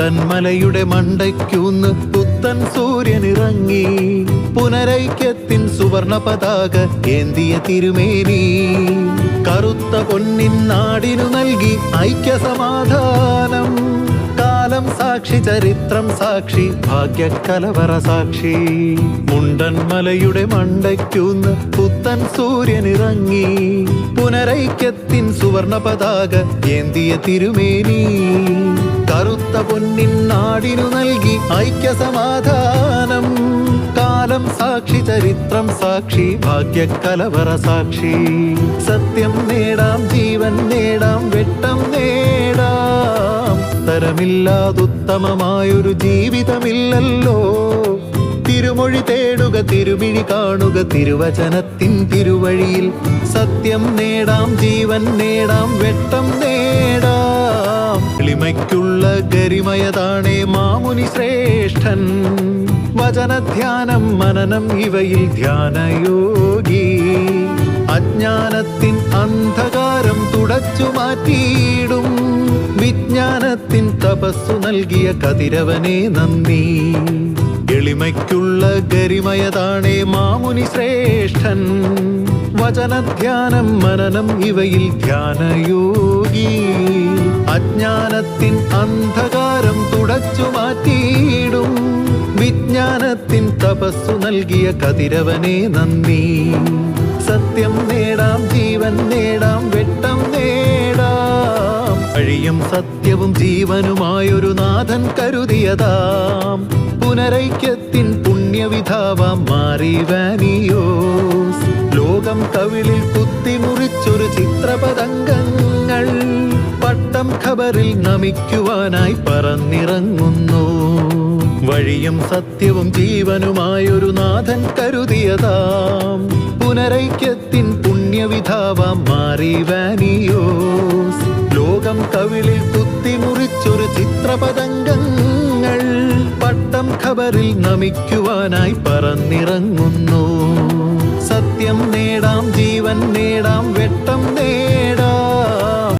മുണ്ടൻ മലയുടെ മണ്ടയ്ക്കൂന്ന് പുത്തൻ സൂര്യനിറങ്ങി. പുനരൈക്യത്തിൻ സുവർണ പതാക ഏന്തിയ തിരുമേനി. കറുത്ത പൊന്നിൻ നാടിനു നൽകി ഐക്യ കാലം സാക്ഷി ചരിത്രം സാക്ഷി ഭാഗ്യക്കലവറ സാക്ഷി. മുണ്ടൻ മലയുടെ മണ്ടയ്ക്കുന്ന് പുത്തൻ സൂര്യനിറങ്ങി. പുനരൈക്യത്തിൻ സുവർണ പതാക ഏന്തിയ തിരുമേനി. കറുത്ത പൊന്നിൻ നാടിനു നൽകി ഐക്യ സമാധാനം കാലം സാക്ഷി ചരിത്രം സാക്ഷി ഭാഗ്യക്കലവറ സാക്ഷി. സത്യം നേടാം ജീവൻ നേടാം വെട്ടം നേടാം. തരമില്ലാതുത്തമമായൊരു ജീവിതമില്ലല്ലോ. തിരുമൊഴി തേടുക തിരുമിഴി കാണുക തിരുവചനത്തിൻ തിരുവഴിയിൽ സത്യം നേടാം ജീവൻ നേടാം വെട്ടം നേടാം. എളിമയ്ക്കുള്ള ഗരിമയതാണേ മാമുനി ശ്രേഷ്ഠൻ. വചനധ്യാനം മനനം ഇവയിൽ ധ്യാനയോഗി. അജ്ഞാനത്തിൻ അന്ധകാരം തുടച്ചു മാറ്റിയിടും. വിജ്ഞാനത്തിൻ തപസ്സു നൽകിയ കതിരവനെ നന്ദി. എളിമയ്ക്കുള്ള ഗരിമയതാണേ മാമുനി ശ്രേഷ്ഠൻ. വചനധ്യാനം മനനം ഇവയിൽ ധ്യാനയോഗി. അജ്ഞാനത്തിൻ അന്ധകാരം തുടച്ചു മാറ്റിയിടും. വിജ്ഞാനത്തിൻ തപസ്സു നൽകിയ കതിരവനെ നന്ദി. സത്യം നേടാം ജീവൻ നേടാം വെട്ടം നേടാം. വഴിയും സത്യവും ജീവനുമായൊരു നാഥൻ കരുതിയതാം. പുനരൈക്യത്തിൻ പുണ്യവിധാവാം മാറി വാനിയോസ് ലോകം കവിളിൽ കുത്തിമുറിച്ചൊരു ചിത്രപതംഗങ്ങൾ പട്ടം ഖബറിൽ നമിക്കുവാനായി പറന്നിറങ്ങുന്നു. വഴിയും സത്യവും ജീവനുമായൊരു നാഥൻ കരുതിയതാം. പുനരൈക്യത്തിൻ പുണ്യവിധാവാം മാറി ലോകം കവിളിൽ കുത്തിമുറിച്ചൊരു ചിത്രപതംഗങ്ങൾ പട്ടം ഖബറിൽ നമിക്കുവാനായി പറന്നിറങ്ങുന്നു. സത്യം നേടാം ജീവൻ നേടാം വെട്ടം നേടാം.